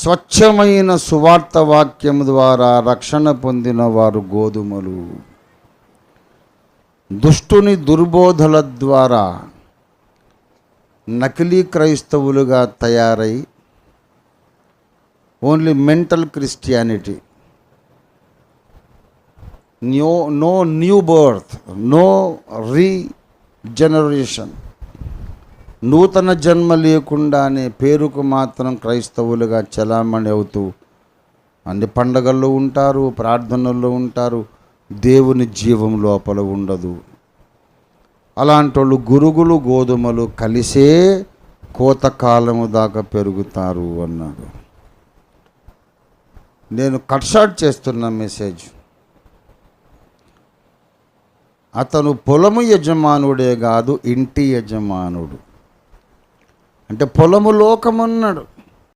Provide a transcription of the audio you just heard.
స్వచ్ఛమైన సువార్త వాక్యం ద్వారా రక్షణ పొందిన వారు గోధుమలు. దుష్టుని దుర్బోధల ద్వారా నకిలీ క్రైస్తవులుగా తయారై only mental Christianity. New no new birth no regeneration. నూతన జన్మ లేకుండానే పేరుకు మాత్రం క్రైస్తవులుగా చలామణి అవుతూ అన్ని పండగల్లో ఉంటారు ప్రార్థనల్లో ఉంటారు దేవుని జీవం లోపల ఉండదు. అలాంటి వాళ్ళు గురుగులు గోధుమలు కలిసే కోతకాలము దాకా పెరుగుతారు అన్నాడు నేను కట్షాట్ చేస్తున్న మెసేజ్. అతను పొలము యజమానుడే కాదు ఇంటి యజమానుడు. అంటే పొలము లోకమన్నాడు.